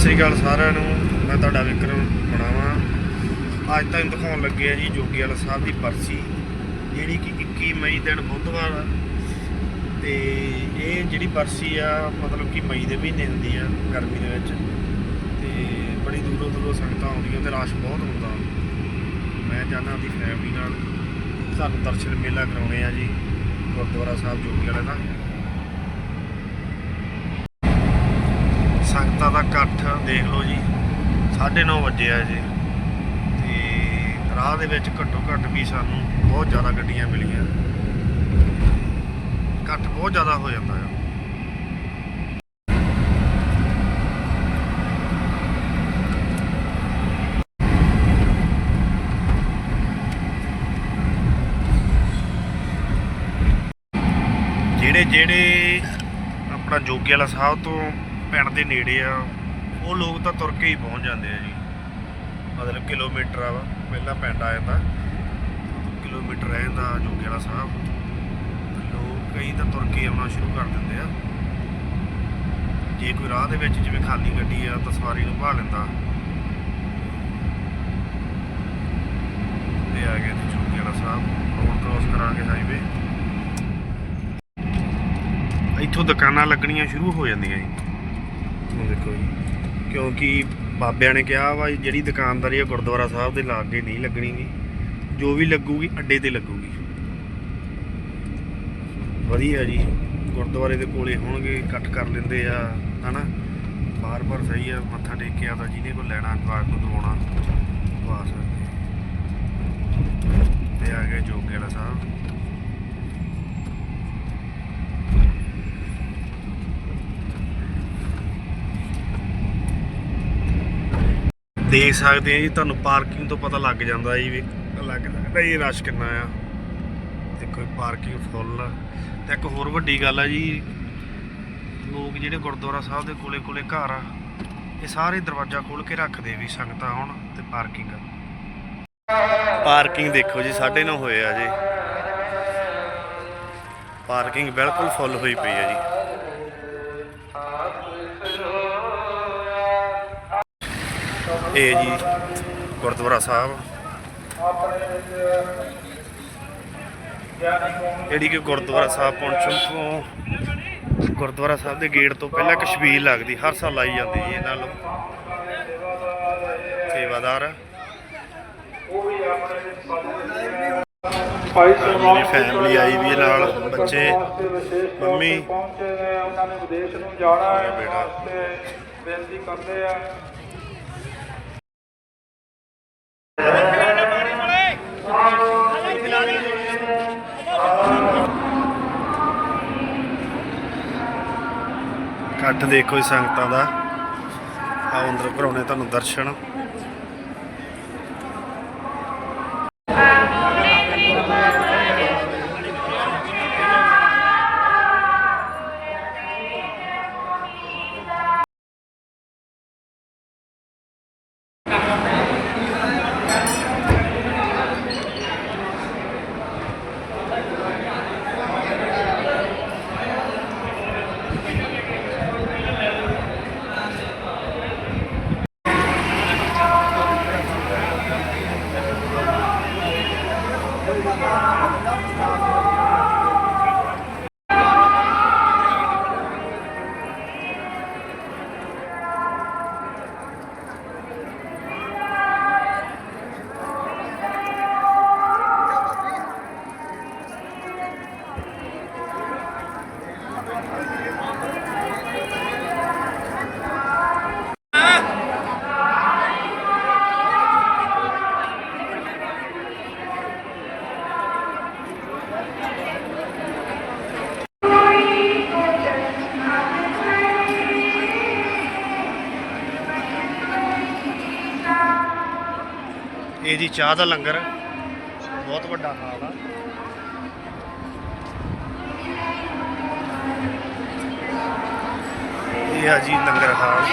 ਸ੍ਰੀ ਅਕਾਲ ਸਾਰਿਆਂ ਨੂੰ। ਮੈਂ ਤੁਹਾਡਾ ਵਿਕਰਮ ਬਣਾਵਾਂ ਅੱਜ ਤੁਹਾਨੂੰ ਦਿਖਾਉਣ ਲੱਗੇ ਆ ਜੀ ਜੋਗੀ ਵਾਲਾ ਸਾਹਿਬ ਦੀ ਪਰਚੀ ਜਿਹੜੀ ਕਿ 21 ਮਈ ਦਿਨ ਬੁੱਧਵਾਰ ਆ। ਤੇ ਇਹ ਜਿਹੜੀ ਬਰਸੀ ਆ, ਮਤਲਬ ਕਿ ਮਈ ਦੇ ਮਹੀਨੇ ਹੁੰਦੀ ਆ, ਗਰਮੀ ਦੇ ਵਿੱਚ। ਤੇ ਬੜੀ ਦੂਰੋਂ ਦੂਰੋਂ ਸੰਗਤਾਂ ਆਉਂਦੀਆਂ ਤੇ ਰਸ਼ ਬਹੁਤ ਹੁੰਦਾ। ਮੈਂ ਜਾਣਾ ਆਪਣੀ ਫੈਮਿਲੀ ਨਾਲ। ਸਾਨੂੰ ਦਰਸ਼ਨ ਮੇਲਾ ਕਰਾਉਣੇ ਆ ਜੀ, ਗੁਰਦੁਆਰਾ ਸਾਹਿਬ ਜੋਗੀ ਵਾਲੇ ਦਾ। ਸੰਗਤਾਂ ਦਾ ਇਕੱਠ ਦੇਖ ਲਓ ਜੀ 9:30 ਵਜੇ ਆ ਜੀ। ਤੇ ਰਾਹ ਦੇ ਵਿੱਚ ਘੱਟੋ ਘੱਟ ਵੀ ਸਾਨੂੰ ਬਹੁਤ ਜ਼ਿਆਦਾ ਗੱਡੀਆਂ ਮਿਲੀਆਂ। ਇਕੱਠ ਬਹੁਤ ਜ਼ਿਆਦਾ ਹੋ ਜਾਂਦਾ ਆ। ਜਿਹੜੇ ਜਿਹੜੇ ਆਪਣਾ ਜੋਗੀ ਵਾਲਾ ਸਾਹਿਬ ਤੋਂ ਪਿੰਡ ਦੇ ਨੇੜੇ ਆ, ਉਹ ਲੋਕ ਤਾਂ ਤੁਰ ਕੇ ਹੀ ਪਹੁੰਚ ਜਾਂਦੇ ਆ ਜੀ। ਮਤਲਬ ਕਿਲੋਮੀਟਰ ਆ ਵਾ, ਪਹਿਲਾਂ ਪਿੰਡ ਆ ਜਾਂਦਾ ਕਿਲੋਮੀਟਰ ਰਹਿ ਜਾਂਦਾ ਜੋਗੀ ਵਾਲਾ ਸਾਹਿਬ। ਲੋਕ ਕਈ ਤਾਂ ਤੁਰ ਕੇ ਆਉਣਾ ਸ਼ੁਰੂ ਕਰ ਦਿੰਦੇ ਆ। ਜੇ ਕੋਈ ਰਾਹ ਦੇ ਵਿੱਚ ਜਿਵੇਂ ਖਾਲੀ ਗੱਡੀ ਆ, ਤਾਂ ਸਵਾਰੀ ਨੂੰ ਭਾਲ ਲੈਂਦਾ। ਇਹ ਆ ਗਿਆ ਜੀ ਜੋਗੀ ਵਾਲਾ ਸਾਹਿਬ ਰੋਡ ਕ੍ਰੋਸ ਕਰਾਂਗੇ ਹਾਈਵੇ ਇੱਥੋਂ ਦੁਕਾਨਾਂ ਲੱਗਣੀਆਂ ਸ਼ੁਰੂ ਹੋ ਜਾਂਦੀਆਂ ਜੀ। ਹੁਣ ਦੇਖੋ ਜੀ। ਕਿਉਂਕਿ ਬਾਬਿਆਂ ਨੇ ਕਿਹਾ ਵਾ ਜਿਹੜੀ ਦੁਕਾਨਦਾਰੀ ਆ ਗੁਰਦੁਆਰਾ ਸਾਹਿਬ ਦੇ ਲਾਗੇ ਨਹੀਂ ਲੱਗਣੀ ਜੋ ਵੀ ਲੱਗੂਗੀ, ਅੱਡੇ ਤੇ ਲੱਗੂਗੀ। ਵਧੀਆ ਜੀ। ਗੁਰਦੁਆਰੇ ਦੇ ਕੋਲੇ ਹੋਣਗੇ, ਇਕੱਠ ਕਰ ਲੈਂਦੇ ਆ, ਹਨਾ? ਬਾਰ-ਬਾਰ ਸਹੀ ਆ, ਮੱਥਾ ਟੇਕ ਕੇ ਆਦਾ ਜਿਹਨੇ ਕੋਲ ਲੈਣਾ, ਜਵਾਕ ਨੂੰ ਦਵਾਉਣਾ, ਦਵਾ ਸਕਦੇ ਤੇ ਆ ਗਿਆ ਜੋਗੇ ਸਾਹਿਬ। ਦੇਖ ਸਕਦੇ ਆ ਜੀ ਤੁਹਾਨੂੰ ਪਾਰਕਿੰਗ ਤੋਂ ਪਤਾ ਲੱਗ ਜਾਂਦਾ ਜੀ ਵੀ। ਲੱਗ ਸਕਦਾ ਜੀ ਰਸ਼ ਕਿੰਨਾ ਆ। ਦੇਖੋ ਪਾਰਕਿੰਗ ਫੁੱਲ ਆ। ਤੇ ਇੱਕ ਹੋਰ ਵੱਡੀ ਗੱਲ ਆ ਜੀ ਲੋਕ ਜਿਹੜੇ ਗੁਰਦੁਆਰਾ ਸਾਹਿਬ ਦੇ ਕੋਲੇ ਕੋਲੇ ਘਰ ਆ ਇਹ ਸਾਰੇ ਦਰਵਾਜ਼ਾ ਖੋਲ ਕੇ ਰੱਖਦੇ ਵੀ ਸੰਗਤਾਂ ਆਉਣ ਤੇ ਪਾਰਕਿੰਗ ਪਾਰਕਿੰਗ ਦੇਖੋ ਜੀ 9:30 ਹੋਏ ਆ ਜੀ। ਪਾਰਕਿੰਗ ਬਿਲਕੁਲ ਫੁੱਲ ਹੋਈ ਪਈ ਆ ਜੀ। ਇਹ ਜੀ ਗੁਰਦੁਆਰਾ ਸਾਹਿਬ ਜਿਹੜੀ ਕਿ ਗੁਰਦੁਆਰਾ ਸਾਹਿਬ ਪਹੁੰਚਣ ਤੋਂ ਗੁਰਦੁਆਰਾ ਸਾਹਿਬ ਦੇ ਗੇਟ ਤੋਂ ਪਹਿਲਾਂ ਛਬੀਲ ਲੱਗਦੀ ਹਰ ਸਾਲ ਲਾਈ ਜਾਂਦੀ ਜੀ ਇਹਨਾਂ ਨੂੰ ਸੇਵਾਦਾਰ ਮੇਰੀ family ਆਈ ਵੀ ਨਾਲ, ਬੱਚੇ, ਮੰਮੀ। ਪਹੁੰਚੇ ਨੇ ਉਹਨਾਂ ਨੇ ਵਿਦੇਸ਼ ਨੂੰ ਜਾਣਾ ਹੈ ਬੇਟਾ। ਬੇਨਤੀ ਕਰਦੇ ਆ ਦੇਖੋ ਜੀ ਸੰਗਤਾਂ ਦਾ। ਆਓ ਅੰਦਰ ਕਰਾਉਣੇ ਤੁਹਾਨੂੰ ਦਰਸ਼ਨ। ਇਹ ਜੀ ਚਾਹ ਦਾ ਲੰਗਰ। ਬਹੁਤ ਵੱਡਾ ਹਾਲ ਆ। ਇਹ ਆ ਜੀ ਲੰਗਰ ਹਾਲ।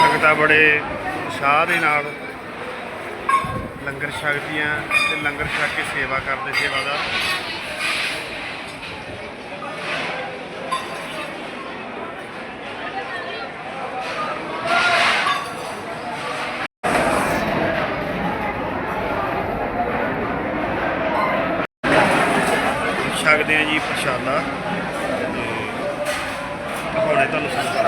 ਸੰਗਤਾਂ ਬੜੇ ਉਤਸ਼ਾਹ ਦੇ ਨਾਲ ਲੰਗਰ ਛਕਦੀਆਂ ਤੇ ਲੰਗਰ ਛਕ ਕੇ ਸੇਵਾ ਕਰਦੇ ਸੇਵਾਦਾਰ ਛਕਦੇ ਆ ਜੀ ਪ੍ਰਸ਼ਾਦਾ। ਤੇ ਹੁਣੇ ਤੁਹਾਨੂੰ ਸੁਣਾਉਂਦਾ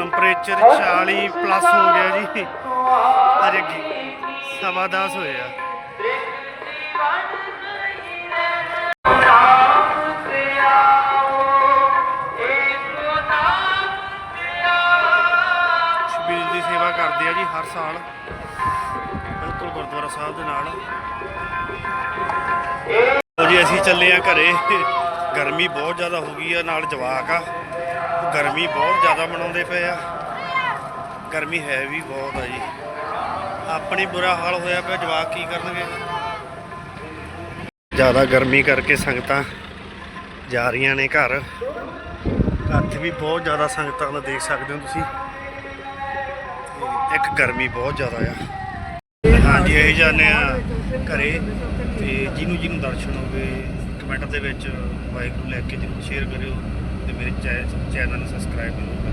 ਟੈਂਪਰੇਚਰ 40 ਪਲੱਸ ਹੋ ਗਿਆ ਜੀ। ਅਜੇ ਸਵਾ 10 ਹੋਇਆ ਸ਼ਬੀਲ ਦੀ ਸੇਵਾ ਕਰਦੇ ਆ ਜੀ ਹਰ ਸਾਲ। ਬਿਲਕੁਲ ਗੁਰਦੁਆਰਾ ਸਾਹਿਬ ਦੇ ਨਾਲ। ਜੀ, ਅਸੀਂ ਚੱਲੇ ਆ ਘਰੇ। ਗਰਮੀ ਬਹੁਤ ਜ਼ਿਆਦਾ ਹੋ ਗਈ ਆ, ਨਾਲ ਜਵਾਕ ਆ। ਗਰਮੀ ਬਹੁਤ ਜ਼ਿਆਦਾ ਮਨਾਉਂਦੇ ਪਏ ਆ। ਗਰਮੀ ਹੈ ਵੀ ਬਹੁਤ ਆ ਜੀ। ਆਪਣੀ ਬੁਰਾ ਹਾਲ ਹੋਇਆ ਪਿਆ, ਜਵਾਕ ਕੀ ਕਰਨਗੇ? ਜ਼ਿਆਦਾ ਗਰਮੀ ਕਰਕੇ ਸੰਗਤਾਂ ਜਾ ਰਹੀਆਂ ਨੇ ਘਰ। ਇੱਥੇ ਵੀ ਬਹੁਤ ਜ਼ਿਆਦਾ ਸੰਗਤਾਂ ਦਾ ਦੇਖ ਸਕਦੇ ਹੋ ਤੁਸੀਂ। ਇੱਕ ਗਰਮੀ ਬਹੁਤ ਜ਼ਿਆਦਾ ਆ। ਹਾਂਜੀ ਅਸੀਂ ਜਾਂਦੇ ਆ ਘਰੇ। ਤੇ ਜਿਹਨੂੰ ਜਿਹਨੂੰ ਦਰਸ਼ਨ ਹੋਵੇ, ਕਮੈਂਟ ਦੇ ਵਿੱਚ ਵਾਹਿਗੁਰੂ ਲੈ ਕੇ ਜਰੂਰ ਸ਼ੇਅਰ ਕਰਿਓ। ਤੇ ਮੇਰੇ ਚੈਨਲ ਨੂੰ ਸਬਸਕ੍ਰਾਈਬ ਕਰੋ